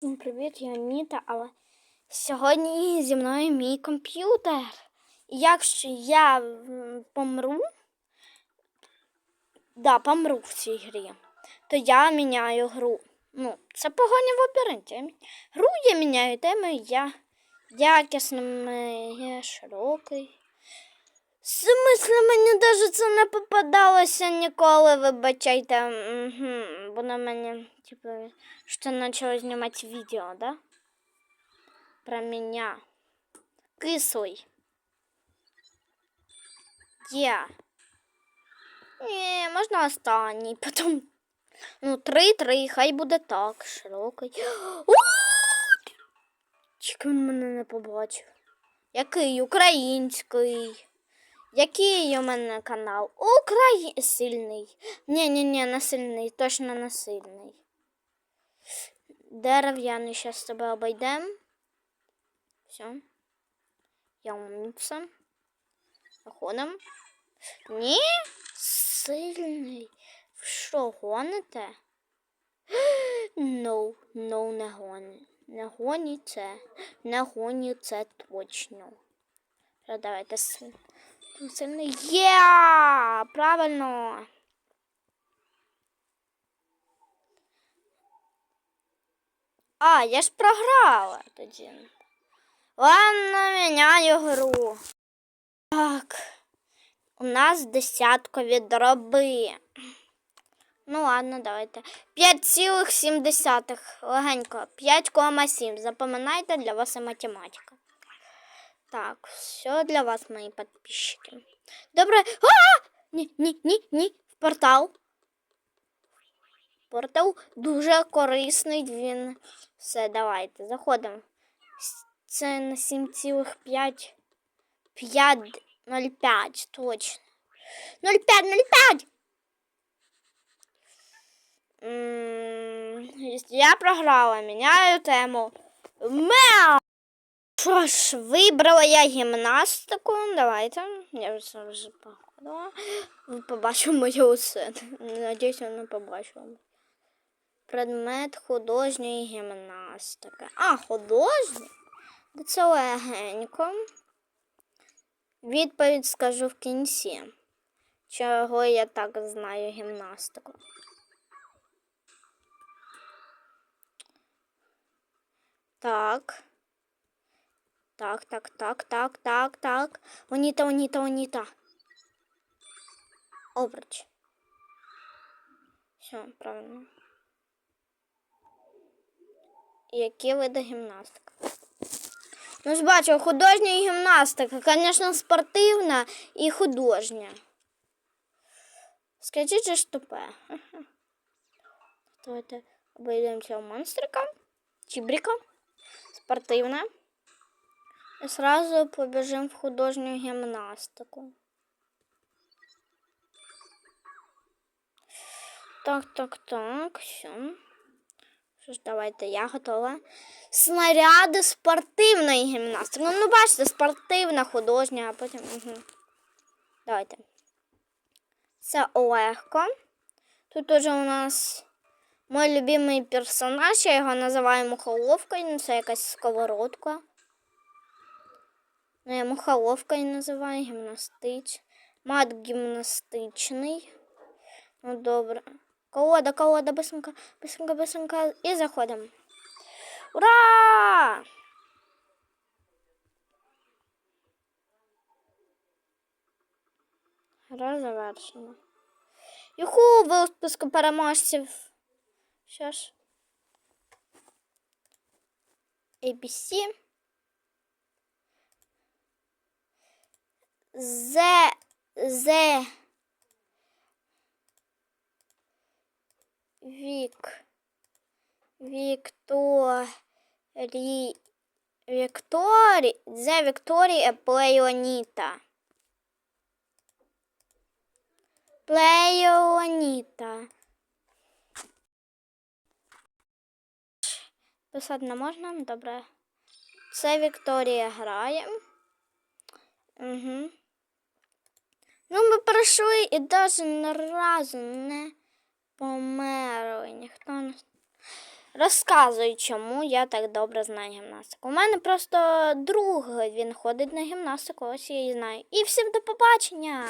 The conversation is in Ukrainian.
Всім Привіт, я Аніта, але сьогодні зі мною мій комп'ютер. І якщо я помру, да, помру в цій грі, то я міняю гру. Ну, це погоня в лабіринті. Гру я міняю теми, я якісним, я широкий. Смислі, мені навіть це не попадалося ніколи, вибачайте. Угу. Бо на мені, типу, що почали знімати відео, да? Про мене. Кислий. Я. Ні, можна останній, потім. Ну, три-три, хай буде так, широкий. Чекай, він мене не побачив. Який український? Який у мене канал? Украї... Сильний. Ні, ні, ні, не сильний, точно не сильний. Дерев'яний, зараз тебе обійдем. Все. Я умниця. Заходим. Ні, сильний. Ви що, гоните? No, no, не гоні. Не гоні це. Не гоні це точно. Давайте с- сильний. Є! Правильно. А, я ж програла тоді. Ладно, міняю гру. Так. У нас десяткові дроби. Ну ладно, давайте. 5,7. Легенько. 5,7. Запам'ятайте, для вас і математика. Так, все для вас, мої підписчики. Добре. А! Ні, ні. В портал. Портал дуже корисний. Він. Все, давайте, заходимо. С- Це на 7,5. 5,05, точно. 0,5, 0,5! Я програла, міняю тему. Мяу! Що ж, вибрала я гімнастику. Давайте. Я вже вже походила. Ви побачили моє усе. Надіюсь, ви не побачили. Предмет художньої гімнастики. А, художній? Це легенько. Відповідь скажу в кінці. Чого я так знаю гімнастику. Так. Так, так, так, так, так, так. Оніта, оніта, оніта. Обруч. Все, правильно. Які види гімнастики? Ну ж бачу, художня і гімнастика, звісно, спортивна і художня. Скажіть же ж тупе. Давайте обійдемо цього монстрика. Чібрика. Спортивна. І сразу побіжимо в художню гімнастику. Так, так, так, все. Що ж, давайте, я готова. Снаряди спортивної гімнастики. Ну, ну бачите, спортивна, художня, а потім. Угу. Давайте. Це легко. Тут уже у нас мій любимий персонаж, я його називаю мухоловкою, ну це якась сковородка. Ну, я мухоловкою називаю, гімнастич. Мат гімнастичний. Ну, добре. Колода, колода, быстренько, быстренько, быстренько. І заходимо. Ура! Гра завершена. Юху, ви у списку переможців. Що ж? ABC. З. З. Вік. Вікторі. Вікторі. Зе Вікторія Плейоніта. Плейоніта. Писати не можна? Добре. Це Вікторія грає. Угу. Ну, ми пройшли і навіть разу не померли. Ніхто не розказую, чому я так добре знаю гімнастику. У мене просто друг він ходить на гімнастику, ось я її знаю. І всім до побачення!